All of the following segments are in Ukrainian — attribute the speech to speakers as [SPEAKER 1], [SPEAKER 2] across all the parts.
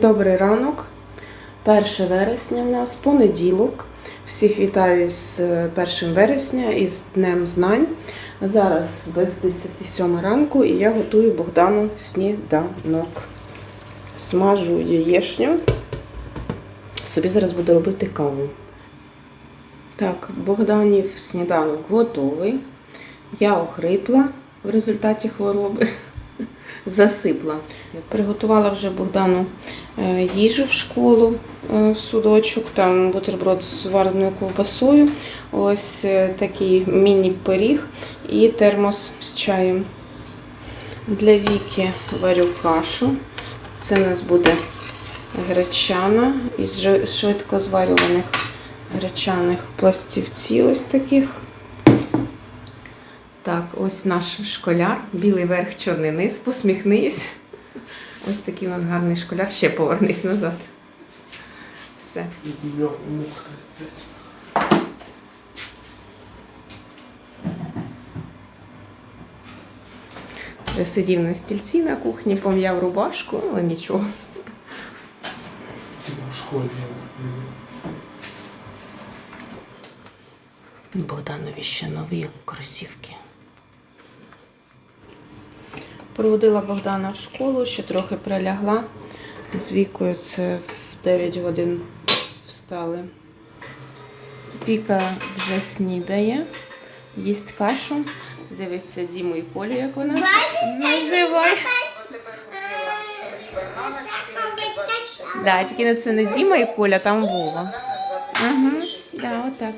[SPEAKER 1] Добрий ранок. 1 вересня в нас понеділок. Всіх вітаю з е, 1 вересня і з Днем Знань. Зараз без 10 ранку і я готую Богдану сніданок. Смажу яєшню. Собі зараз буду робити каву. Так, Богданів сніданок готовий. Я охрипла в результаті хвороби. Засипла. Приготувала вже Богдану е, їжу в школу, е, в судочок, там бутерброд з вареною ковбасою, ось е, такий міні-пиріг і термос з чаєм. Для Віки варю кашу. Це у нас буде гречана із швидко зварюваних гречаних пластівців ось таких. Так, ось наш школяр, білий верх, чорний низ, посміхнись. Ось такий у нас гарний школяр. Ще повернись назад. Все. Вже сидів на стільці на кухні, пом'яв рубашку, але нічого.
[SPEAKER 2] Типа в школі.
[SPEAKER 1] Богданові ще нові кросівки. Проводила Богдана в школу, ще трохи прилягла. З вікою це в 9 годин встали. Віка вже снідає, їсть кашу. Дивиться Діму і Колю, як вона називає. Да, тільки це не Діма і Коля, там Вова. Угу, да, отак.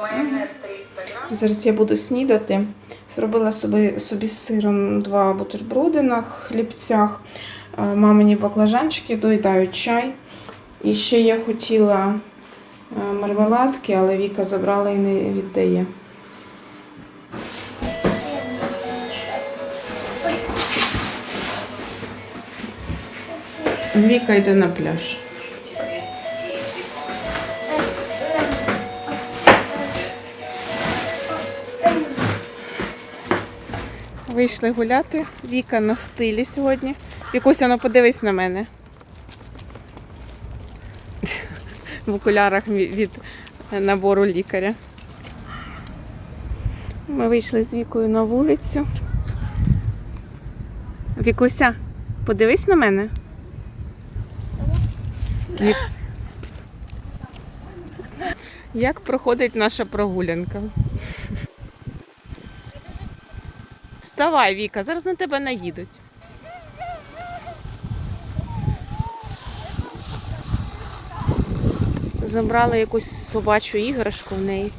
[SPEAKER 3] Майонез 300 грам.
[SPEAKER 1] Зараз я буду снідати. Зробила собі, собі з сиром два бутерброди на хлібцях, е, мамині баклажанчики, доїдають чай. І ще я хотіла е, мармеладки, але Віка забрала і не віддає. Віка йде на пляж. Вийшли гуляти. Віка на стилі сьогодні. Вікуся, ну подивись на мене. В окулярах від набору лікаря. Ми вийшли з Вікою на вулицю. Вікуся, подивись на мене. Як проходить наша прогулянка? Вставай, Віка, зараз на тебе наїдуть. Забрали якусь собачу іграшку в неї.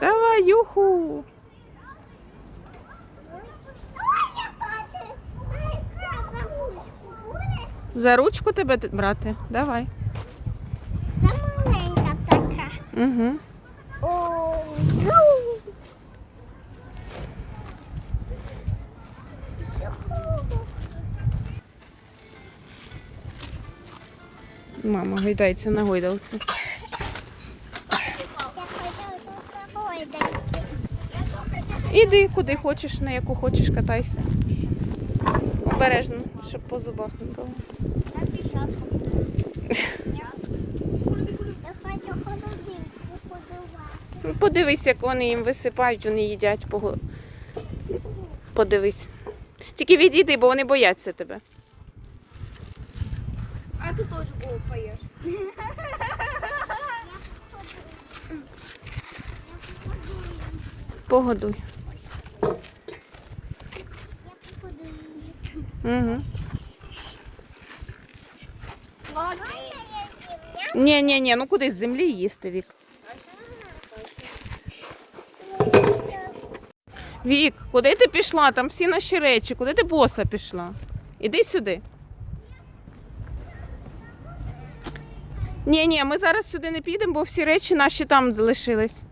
[SPEAKER 1] Давай, юху! За ручку тебе брати? Давай.
[SPEAKER 4] Та маленька така.
[SPEAKER 1] Угу. Мама гойдається на гойдалці. Іди куди хочеш, на яку хочеш, катайся. Обережно, щоб по зубах не було. Ну, Подивись, як вони їм висипають, вони їдять. Подивись. Тільки відійди, бо вони бояться тебе.
[SPEAKER 4] А ти теж голову поїш.
[SPEAKER 1] Погодуй. Угу. Ні, ні, ні, ну куди з землі їсти, Вік. Вік, куди ти пішла? Там всі наші речі. Куди ти боса пішла? Іди сюди. Ні, ні, ми зараз сюди не підемо, бо всі речі наші там залишились.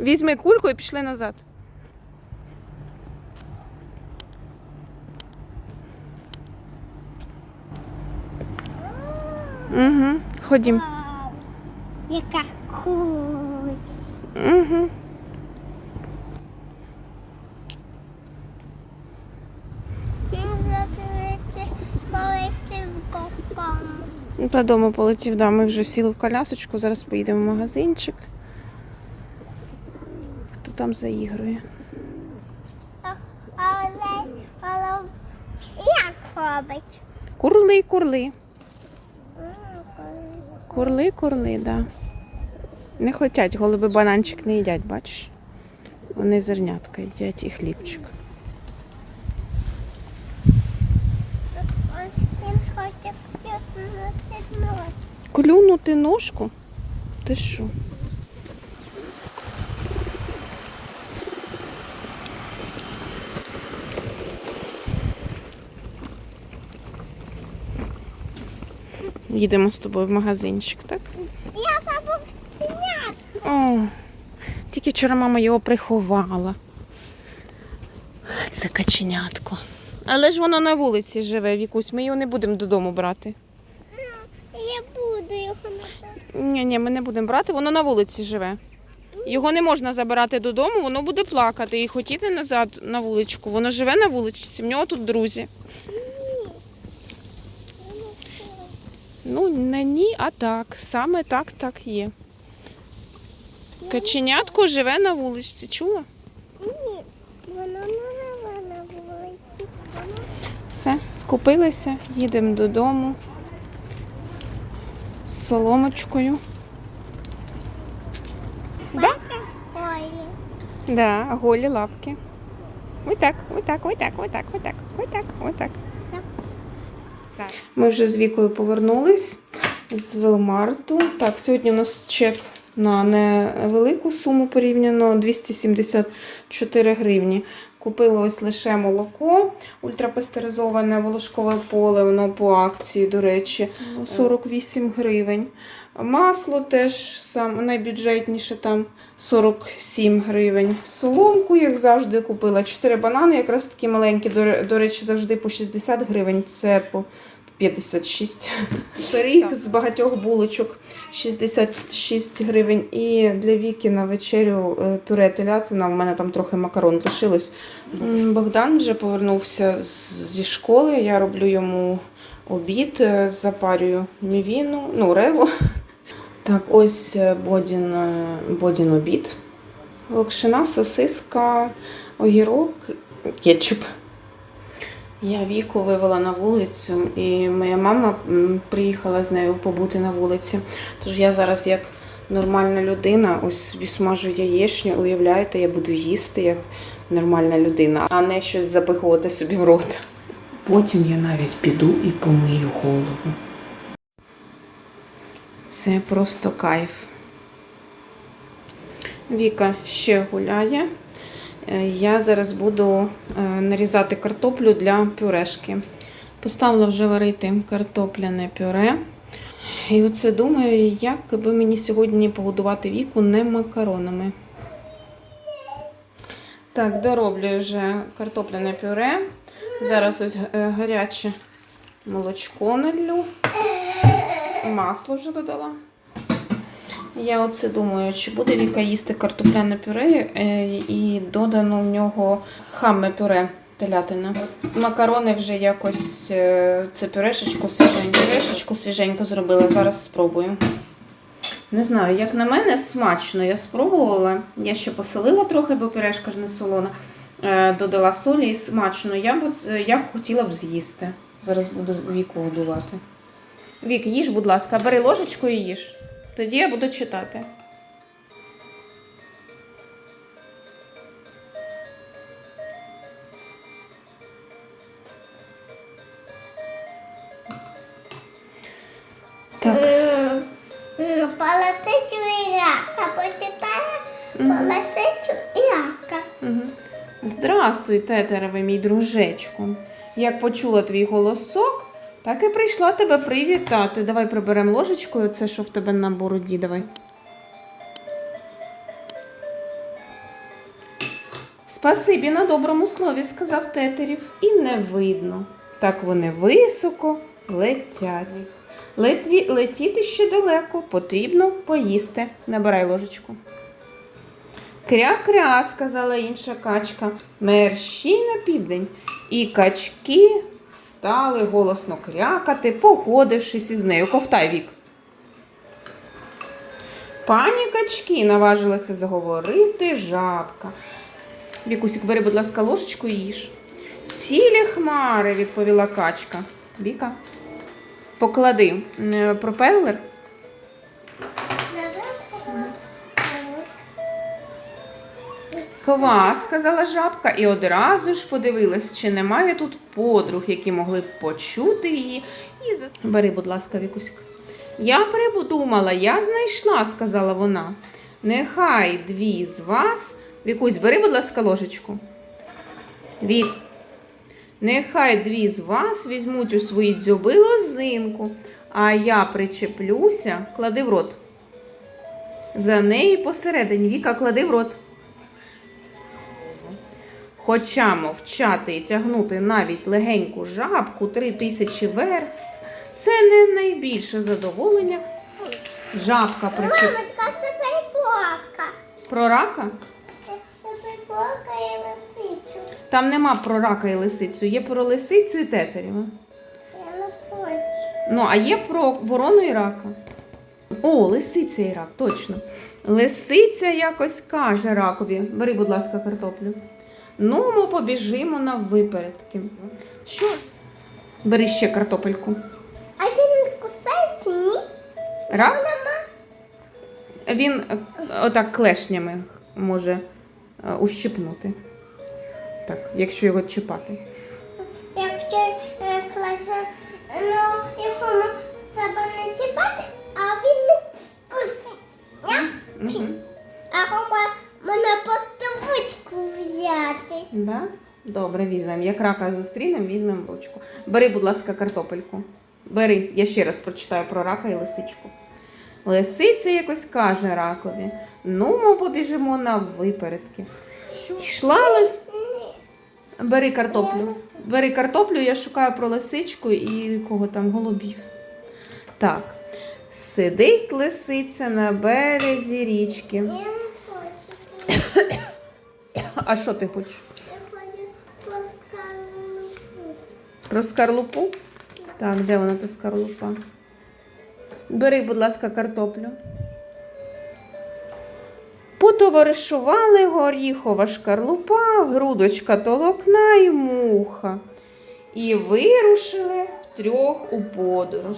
[SPEAKER 1] Візьми кульку і пішли назад. Угу. Ходім.
[SPEAKER 4] Вау. Яка куть.
[SPEAKER 1] Угу.
[SPEAKER 4] Полетів коком.
[SPEAKER 1] Додому полетів, да, ми вже сіли в колясочку, зараз поїдемо в магазинчик. Хто там заігрує?
[SPEAKER 4] Але, але як робить?
[SPEAKER 1] Курли, курли. Курли, курли, да. Не хочуть, голуби бананчик не їдять, бачиш? Вони зернятка їдять і хлібчик.
[SPEAKER 4] Він хоче.
[SPEAKER 1] Клюнути ножку? Ти що? Їдемо з тобою в магазинчик, так?
[SPEAKER 4] Я сняти.
[SPEAKER 1] О, тільки вчора мама його приховала. Це каченятко. Але ж воно на вулиці живе, Вікусь, ми його не будемо додому брати.
[SPEAKER 4] Я буду його надати.
[SPEAKER 1] Ні, ні, ми не будемо брати, воно на вулиці живе. Його не можна забирати додому, воно буде плакати і хотіти назад на вуличку. Воно живе на вуличці, в нього тут друзі. Ну, не ні, а так. Саме так, так є. Каченятко живе на вуличці, чула?
[SPEAKER 4] Ні, воно не живе на вулиці.
[SPEAKER 1] Все, скупилися, їдемо додому з соломочкою. Да? Да, голі лапки. Ось так, ось так, ось так, ось так, ось так, ось так, ось так. Ми вже з Вікою повернулись з Велмарту. Так, сьогодні у нас чек на невелику суму порівняно 274 гривні. Купили ось лише молоко ультрапастеризоване волошкове поле, воно по акції, до речі, 48 гривень. Масло теж сам найбюджетніше там 47 гривень. Соломку, як завжди, купила. 4 банани, якраз такі маленькі, до речі, завжди по 60 гривень. Це по 56. Пиріг з багатьох булочок 66 гривень. І для Віки на вечерю е, пюре телятина. У мене там трохи макарон лишилось. Богдан вже повернувся зі школи. Я роблю йому обід, е, запарюю мівіну, ну, реву. Так, ось е, Бодін, Бодін обід. Локшина, сосиска, огірок, кетчуп. Я Віку вивела на вулицю, і моя мама приїхала з нею побути на вулиці. Тож я зараз, як нормальна людина, ось собі смажу яєчню, уявляєте, я буду їсти як нормальна людина, а не щось запихувати собі в рот. Потім я навіть піду і помию голову. Це просто кайф. Віка ще гуляє. Е, Я зараз буду е, нарізати картоплю для пюрешки. Поставила вже варити картопляне пюре. І оце думаю, як би мені сьогодні погодувати віку не макаронами. Так, дороблюю вже картопляне пюре. Зараз ось е, гаряче молочко налью. Масло вже додала. Я оце думаю, чи буде Віка їсти картопляне пюре е, і додано в нього хамме пюре телятина. Макарони вже якось е, це пюрешечку свіженьку, пюрешечку свіженьку зробила. Зараз спробую. Не знаю, як на мене, смачно. Я спробувала. Я ще посолила трохи, бо пюрешка ж не солона. Е, Додала солі і смачно. Я б я хотіла б з'їсти. Зараз буду віку годувати. Вік, їж, будь ласка, бери ложечку і їж. Тоді я буду читати. Так.
[SPEAKER 4] Полосичу Ірака. Почитаєш? Полосичу Ірака.
[SPEAKER 1] Угу. Здравствуй, тетереве, мій дружечку. Як почула твій голосок, так і прийшла тебе привітати. Давай приберемо ложечкою це, що в тебе на бороді. Давай. Спасибі на доброму слові, сказав тетерів. І не видно. Так вони високо летять. Леті, летіти ще далеко, потрібно поїсти. Набирай ложечку. Кря-кря, сказала інша качка, мерщій на південь. І качки стали голосно крякати, погодившись із нею. Ковтай вік. Пані качки наважилася заговорити жабка. Вікусік, бери, будь ласка, ложечку і їж. Цілі хмари, відповіла качка. Віка, поклади пропелер. Ква, сказала жабка, і одразу ж подивилась, чи немає тут подруг, які могли б почути її. І зас... Бери, будь ласка, Вікуська. Я прибудумала, я знайшла, сказала вона. Нехай дві з вас. Вікусь, бери, будь ласка, ложечку. Вік. Нехай дві з вас візьмуть у свої дзьоби лозинку, а я причеплюся, клади в рот. За неї посередині Віка клади в рот. Хоча мовчати і тягнути навіть легеньку жабку три тисячі верст це не найбільше задоволення. Жабка причеп...
[SPEAKER 4] Мама, така тепер плака.
[SPEAKER 1] Про рака?
[SPEAKER 4] Тепер плака і лисицю.
[SPEAKER 1] Там нема про рака і лисицю, є про лисицю і тетерєва.
[SPEAKER 4] Я не хочу.
[SPEAKER 1] Ну, а є про ворону і рака. О, лисиця і рак, точно. Лисиця якось каже ракові: бери, будь ласка, картоплю. Ну, ми побіжимо на випередки. Що? Бери ще картопельку.
[SPEAKER 4] А він кусає чи ні?
[SPEAKER 1] Рак? Він е, отак клешнями може е, ущипнути. Так, якщо його чіпати.
[SPEAKER 4] Якщо е, класно, ну його треба не чіпати, а він не вкусить. Ня?
[SPEAKER 1] Угу.
[SPEAKER 4] А хіба мене просто взяти.
[SPEAKER 1] Да? Добре, візьмемо. Як рака зустрінемо, візьмемо ручку. Бери, будь ласка, картопельку. Бери, я ще раз прочитаю про рака і лисичку. Лисиця якось каже ракові: ну, ми побіжимо на випередки. Що? Йшла лис... Бери картоплю. Бери картоплю, я шукаю про лисичку і кого там голубів. Так. Сидить лисиця на березі річки. А що ти хочеш?
[SPEAKER 4] Я хочу поскалу.
[SPEAKER 1] Про скарлупу? Так, де вона та скарлупа? Бери, будь ласка, картоплю. Потоваришували горіхова шкарлупа, грудочка толокна і муха. І вирушили втрьох у подорож.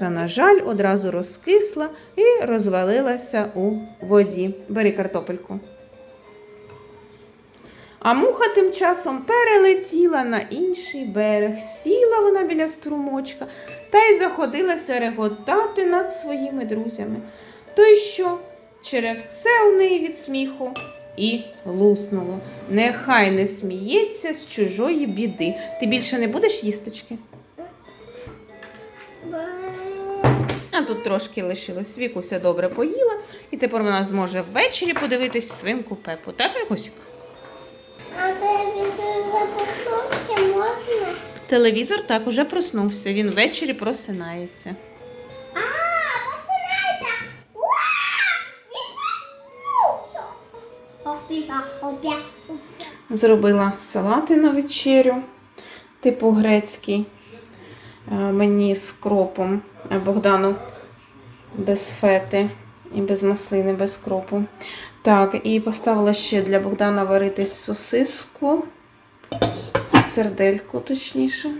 [SPEAKER 1] Та, на жаль, одразу розкисла і розвалилася у воді. Бери картопельку. А муха тим часом перелетіла на інший берег, сіла вона біля струмочка та й заходилася реготати над своїми друзями. То й що? Черевце у неї від сміху і луснуло. Нехай не сміється з чужої біди. Ти більше не будеш їсточки? А тут трошки лишилось. Вікуся добре поїла, і тепер вона зможе ввечері подивитись свинку Пепу. Так, Вікусік?
[SPEAKER 4] А телевізор запахнувся можна?
[SPEAKER 1] Телевізор так уже проснувся. Він ввечері просинається.
[SPEAKER 4] А, починається! Уа! Він проснувся!
[SPEAKER 1] Зробила салати на вечерю, типу грецький. Е, Мені з кропом, Богдану без фети і без маслини, без кропу. Так, і поставила ще для Богдана варитись сосиску, сердельку, точніше.